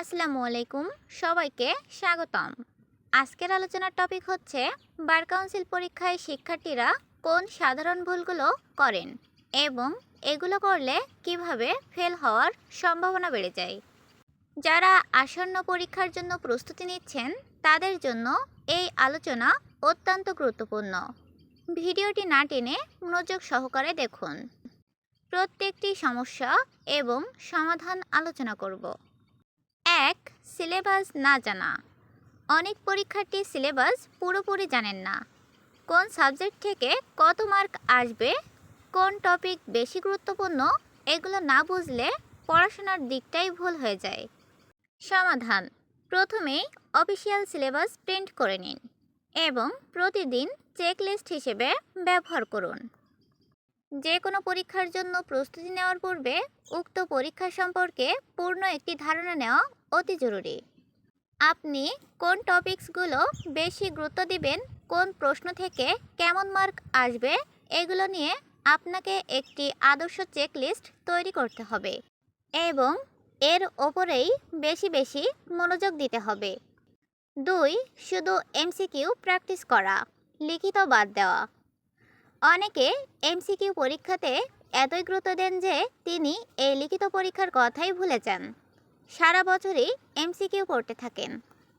আসসালামু আলাইকুম, সবাইকে স্বাগতম। আজকের আলোচনার টপিক হচ্ছে, বার কাউন্সিল পরীক্ষায় শিক্ষার্থীরা কোন সাধারণ ভুলগুলো করেন এবং এগুলো করলে কীভাবে ফেল হওয়ার সম্ভাবনা বেড়ে যায়। যারা আসন্ন পরীক্ষার জন্য প্রস্তুতি নিচ্ছেন, তাদের জন্য এই আলোচনা অত্যন্ত গুরুত্বপূর্ণ। ভিডিওটি না টেনে মনোযোগ সহকারে দেখুন। প্রত্যেকটি সমস্যা এবং সমাধান আলোচনা করব। এক সিলেবাস না জানা। অনেক পরীক্ষার্থী সিলেবাস পুরোপুরি জানেন না। কোন সাবজেক্ট থেকে কত মার্ক আসবে, কোন টপিক বেশি গুরুত্বপূর্ণ, এগুলো না বুঝলে পড়াশোনার দিকটাই ভুল হয়ে যায়। সমাধান, প্রথমেই অফিসিয়াল সিলেবাস প্রিন্ট করে নিন এবং প্রতিদিন চেকলিস্ট হিসেবে ব্যবহার করুন। যে কোনো পরীক্ষার জন্য প্রস্তুতি নেওয়ার পূর্বে উক্ত পরীক্ষা সম্পর্কে পূর্ণ একটি ধারণা নেওয়া অতি জরুরি। আপনি কোন টপিকসগুলো বেশি গুরুত্ব দিবেন, কোন প্রশ্ন থেকে কেমন মার্ক আসবে, এগুলো নিয়ে আপনাকে একটি আদর্শ চেকলিস্ট তৈরি করতে হবে এবং এর ওপরেই বেশি বেশি মনোযোগ দিতে হবে। দুই, শুধু এমসিকিউ প্র্যাকটিস করা, লিখিত বাদ দেওয়া। অনেকে এমসিকিউ পরীক্ষাতে এতই গুরুত্ব দেন যে তিনি এই লিখিত পরীক্ষার কথাই ভুলে যান। সারা বছরই এমসিকিউ করতে থাকেন।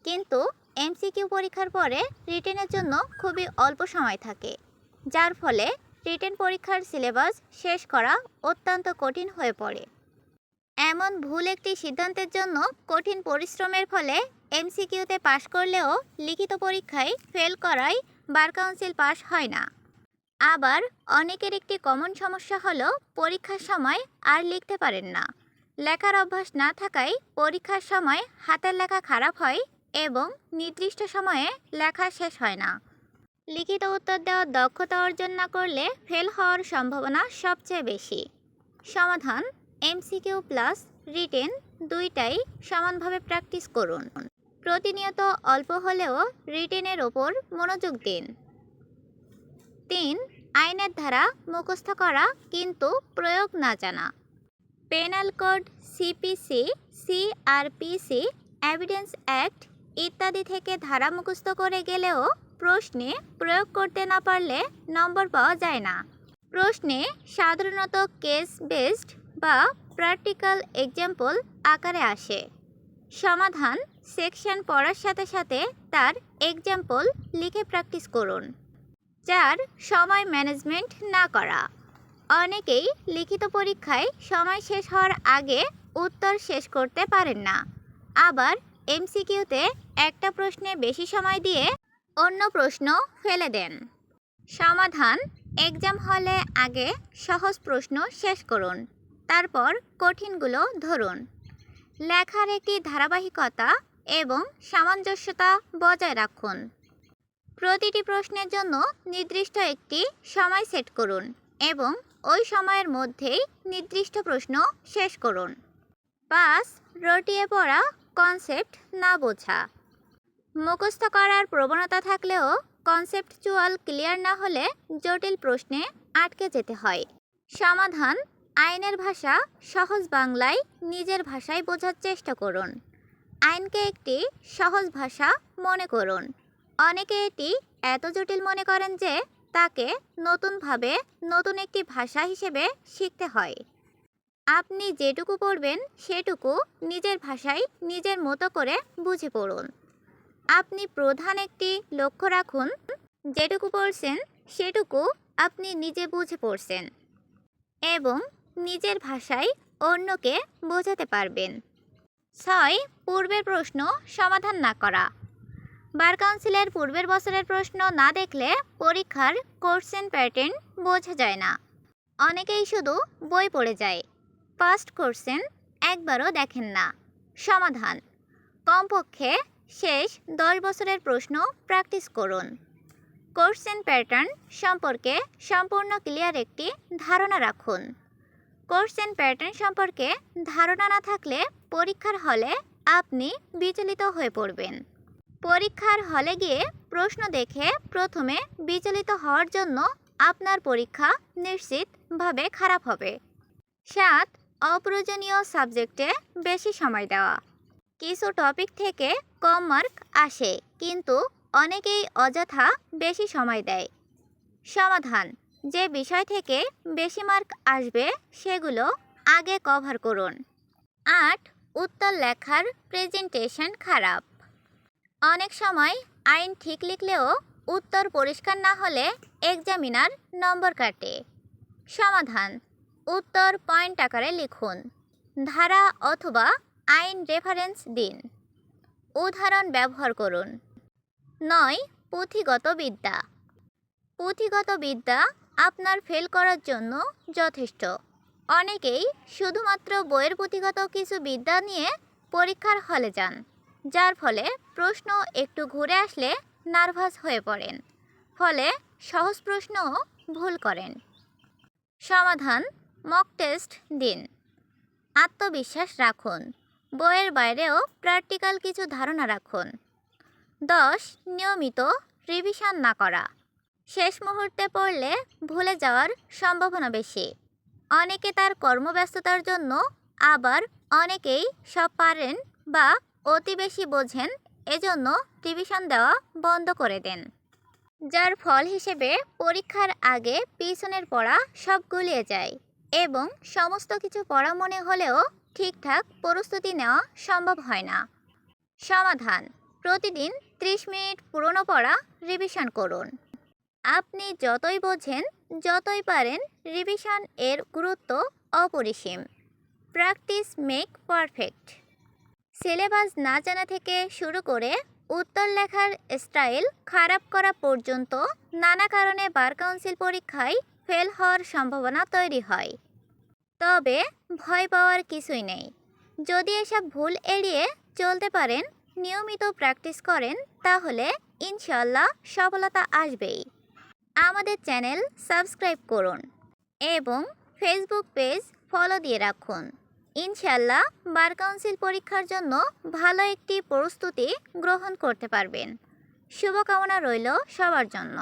কিন্তু এমসিকিউ পরীক্ষার পরে রিটেনের জন্য খুবই অল্প সময় থাকে। যার ফলে রিটেন পরীক্ষার সিলেবাস শেষ করা অত্যন্ত কঠিন হয়ে পড়ে। এমন ভুল একটি সিদ্ধান্তের জন্য কঠিন পরিশ্রমের ফলে এমসিকিউতে পাশ করলেও লিখিত পরীক্ষায় ফেল করায় বার কাউন্সিল পাশ হয় না। আবার অনেকের একটি কমন সমস্যা হলো পরীক্ষার সময় আর লিখতে পারেন না। লেখার অভ্যাস না থাকায় পরীক্ষার সময় হাতের লেখা খারাপ হয় এবং নির্দিষ্ট সময়ে লেখা শেষ হয় না। লিখিত উত্তর দেওয়ার দক্ষতা অর্জন না করলে ফেল হওয়ার সম্ভাবনা সবচেয়ে বেশি। সমাধান এমসিকিউ প্লাস রিটেন দুইটাই সমানভাবে প্র্যাকটিস করুন। প্রতিনিয়ত অল্প হলেও রিটেনের ওপর মনোযোগ দিন। তিন, আইনের ধারা মুখস্থ করা কিন্তু প্রয়োগ না জানা। Penal code CPC CrPC evidence act ইত্যাদি থেকে ধারা মুখস্থ করে গেলেও প্রশ্নে প্রয়োগ করতে না পারলে নম্বর পাওয়া যায় না। প্রশ্নে সাধারণত কেস বেসড বা প্র্যাকটিক্যাল এক্সাম্পল আকারে আসে। সমাধান সেকশন পড়ার সাথে সাথে তার এক্সাম্পল লিখে প্র্যাকটিস করুন। চার সময় ম্যানেজমেন্ট না করা। অনেকেই লিখিত পরীক্ষায় সময় শেষ হওয়ার আগে উত্তর শেষ করতে পারেন না। আবার এমসিকিউতে একটা প্রশ্নে বেশি সময় দিয়ে অন্য প্রশ্ন ফেলে দেন। সমাধান এক্সাম হলে আগে সহজ প্রশ্ন শেষ করুন, তারপর কঠিনগুলো ধরুন। লেখার একটি ধারাবাহিকতা এবং সামঞ্জস্যতা বজায় রাখুন। প্রতিটি প্রশ্নের জন্য নির্দিষ্ট একটি সময় সেট করুন এবং ওই সময়ের মধ্যেই নির্দিষ্ট প্রশ্ন শেষ করুন। পাঁচ রটিয়ে পড়া কনসেপ্ট না বোঝা। মুখস্থ করার প্রবণতা থাকলেও কনসেপ্টচুয়াল ক্লিয়ার না হলে জটিল প্রশ্নে আটকে যেতে হয়। সমাধান, আইনের ভাষা, সহজ বাংলায় নিজের ভাষায় বোঝার চেষ্টা করুন। আইনকে একটি সহজ ভাষা মনে করুন। অনেকে এটি এত জটিল মনে করেন যে তাকে নতুনভাবে নতুন একটি ভাষা হিসেবে শিখতে হয়। আপনি যেটুকু পড়বেন সেটুকু নিজের ভাষায় নিজের মতো করে বুঝে পড়ুন। আপনি প্রধান একটি লক্ষ্য রাখুন, যেটুকু পড়ছেন সেটুকু আপনি নিজে বুঝে পড়ছেন এবং নিজের ভাষায় অন্যকে বোঝাতে পারবেন। ছয়, পূর্বের প্রশ্ন সমাধান না করা। বার কাউন্সিলের পূর্বের বছরের প্রশ্ন না দেখলে পরীক্ষার কোর্সেন প্যাটার্ন বোঝা যায় না। অনেকেই শুধু বই পড়ে যায়। ফার্স্ট কোর্সেন একবারও দেখেন না। সমাধান। কমপক্ষে শেষ দশ বছরের প্রশ্ন প্র্যাকটিস করুন। কোর্সেন প্যাটার্ন সম্পর্কে সম্পূর্ণ ক্লিয়ার একটি ধারণা রাখুন। কোর্সেন প্যাটার্ন সম্পর্কে ধারণা না থাকলে পরীক্ষার হলে আপনি বিচলিত হয়ে পড়বেন। পরীক্ষার হলে গিয়ে প্রশ্ন দেখে প্রথমে বিচলিত হওয়ার জন্য আপনার পরীক্ষা নিশ্চিতভাবে খারাপ হবে। সাত, অপ্রয়োজনীয় সাবজেক্টে বেশি সময় দেওয়া। কিছু টপিক থেকে কম মার্ক আসে, কিন্তু অনেকেই অযথা বেশি সময় দেয়। সমাধান, যে বিষয় থেকে বেশি মার্ক আসবে সেগুলো আগে কভার করুন। আট, উত্তর লেখার প্রেজেন্টেশন খারাপ। অনেক সময় আইন ঠিক লিখলেও উত্তর পরিষ্কার না হলে এক্সামিনার নম্বর কাটে। সমাধান, উত্তর পয়েন্ট আকারে লিখুন, ধারা অথবা আইন রেফারেন্স দিন। উদাহরণ ব্যবহার করুন। নয়, পুঁথিগত বিদ্যা। পুঁথিগত বিদ্যা আপনার ফেল করার জন্য যথেষ্ট। অনেকেই শুধুমাত্র বইয়ের পুঁথিগত কিছু বিদ্যা নিয়ে পরীক্ষার হলে যান। যার ফলে প্রশ্ন একটু ঘুরে আসলে নার্ভাস হয়ে পড়েন। ফলে সহজ প্রশ্নও ভুল করেন। সমাধান মক টেস্ট দিন। আত্মবিশ্বাস রাখুন। বইয়ের বাইরেও প্র্যাকটিক্যাল কিছু ধারণা রাখুন। দশ, নিয়মিত রিভিশন না করা। শেষ মুহূর্তে পড়লে ভুলে যাওয়ার সম্ভাবনা বেশি। অনেকে তার কর্মব্যস্ততার জন্য আবার অনেকেই সব পারেন বা অতি বেশি বোঝেন, এজন্য রিভিশন দেওয়া বন্ধ করে দেন। যার ফল হিসেবে পরীক্ষার আগে পিছনের পড়া সব গুলিয়ে যায় এবং সমস্ত কিছু পড়া মনে হলেও ঠিকঠাক প্রস্তুতি নেওয়া সম্ভব হয় না। সমাধান, প্রতিদিন 30 মিনিট পুরনো পড়া রিভিশন করুন। আপনি যতই বোঝেন, যতই পারেন, রিভিশন এর গুরুত্ব অপরিসীম। Practice make perfect. সিলেবাস না জানা থেকে শুরু করে উত্তর লেখার স্টাইল খারাপ করা পর্যন্ত নানা কারণে বার কাউন্সিল পরীক্ষায় ফেল হওয়ার সম্ভাবনা তৈরি হয়। তবে ভয় পাওয়ার কিছুই নেই। যদি এসব ভুল এড়িয়ে চলতে পারেন, নিয়মিত প্র্যাকটিস করেন, তাহলে ইনশাল্লাহ সফলতা আসবেই। আমাদের চ্যানেল সাবস্ক্রাইব করুন এবং ফেসবুক পেজ ফলো দিয়ে রাখুন। ইনশাল্লাহ বার কাউন্সিল পরীক্ষার জন্য ভালো একটি প্রস্তুতি গ্রহণ করতে পারবেন। শুভকামনা রইল সবার জন্য।